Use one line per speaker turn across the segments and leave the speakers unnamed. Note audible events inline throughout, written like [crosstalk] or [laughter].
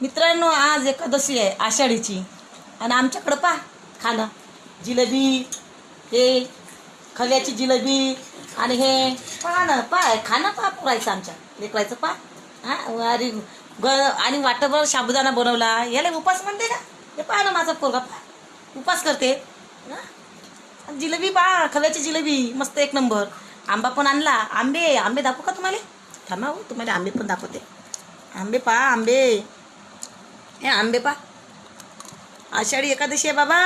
मित्रांनो आज एकादशी आहे आषाढीची. आणि आमच्याकडं पा खाणं. जिलेबी हे खव्याची जिलेबी आणि हे पहा ना पा खाणं पा पुरायचं आमच्या. लेकरायचं पा हा अरे ग आणि वाटभर साबुदाणा बनवला. याला उपास म्हणते का? हे पहा ना माझा पोरगा पा उपास करते. हा? आणि जिलेबी पा खव्याची जिलेबी. मस्त एक नंबर. आंबा पण आणला. आंबे आंबे दाखवू का तुम्हाला? थांबा हो तुम्हाला आंबे पण दाखवते. आंबे पा आंबे. हे आंबे पा. आषाढी एकादशी आहे बाबा.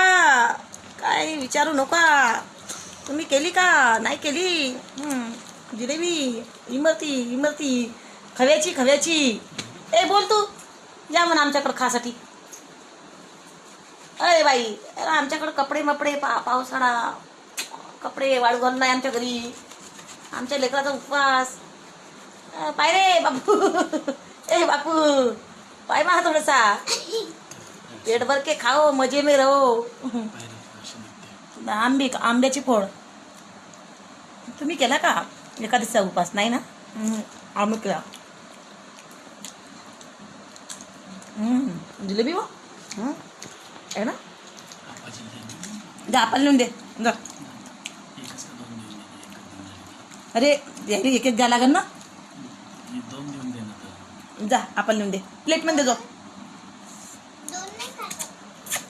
काय विचारू नका. तुम्ही केली का? नाही केली. जिलेबी इमरती इमरती. खव्याची खव्याची. ए बोल तू. या म्हणा आमच्याकडं खासाठी. अरे बाई अरे आमच्याकडं कपडे मपडे पा पावसाळा. कपडे वाळू घालून नाही आमच्या घरी. आमच्या लेकराचा उपवास. पाय रे बापू. [laughs] ए बापू. पाय मा थोडासा. पेट भर के खाओ मजे में रहो. आंबे आंब्याची फोड. तुम्ही केला का? एखादीचा उपास नाही ना? आम्ही केला. जिलेबी हो? हम्म, आहे ना? जा आपण लिहून दे. जा. अरे एक एक द्या लागेल ना? जा आपण लिहून दे. प्लेटमध्ये जो.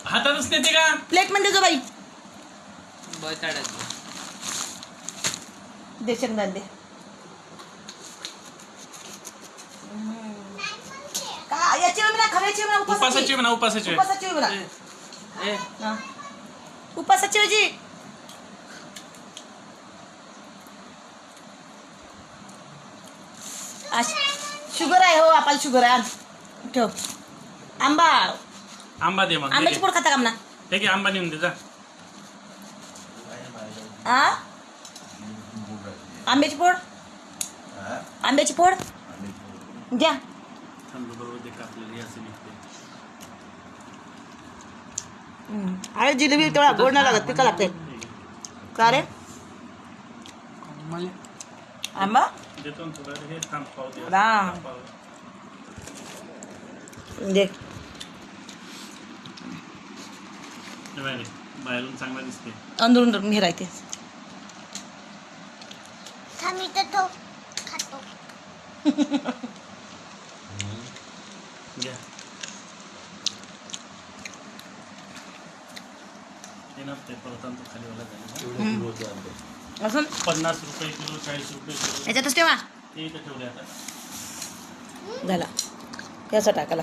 हातातच नेते का?
प्लेटमध्ये जो बाई.
बटाट्याचं.
दे शेंगदाणे दे. का याची वेळ म्हणा खव्याची वेळ म्हणा
उपासाची.
उपासाची
म्हणा उपासाची
उपासाची वेळ म्हणा.
ए
हा. उपासाची शुगर आहे हो आपल्याला शुगर आहे. आण. ठेव. आंबा.
आंबा दे मग
आंब्याची पोड खाता का म्हणा?
ठीक आहे आंबा नेऊन दे जा.
हा आंब्याची फोड आंब्याची फोड घ्या.
थांब बरोबर दे का आपल्याला हे असं निघते
अरे जिलेबी तेवढा गोड नाही लागत पिका लागते का रे?
मला
आंबा
देतो ना तुला हे थांब पाव दे
राम.
पाव.
दे
हे बघ रे, बाहेरून चांगला दिसते
अंदरून मी राहते
थांब
असं
पन्नास रुपये किलो चाळीस रुपये किलो.
याच्यातच ठेवा.
ते इथं ठेवले आता.
झाला. याचा टाकाला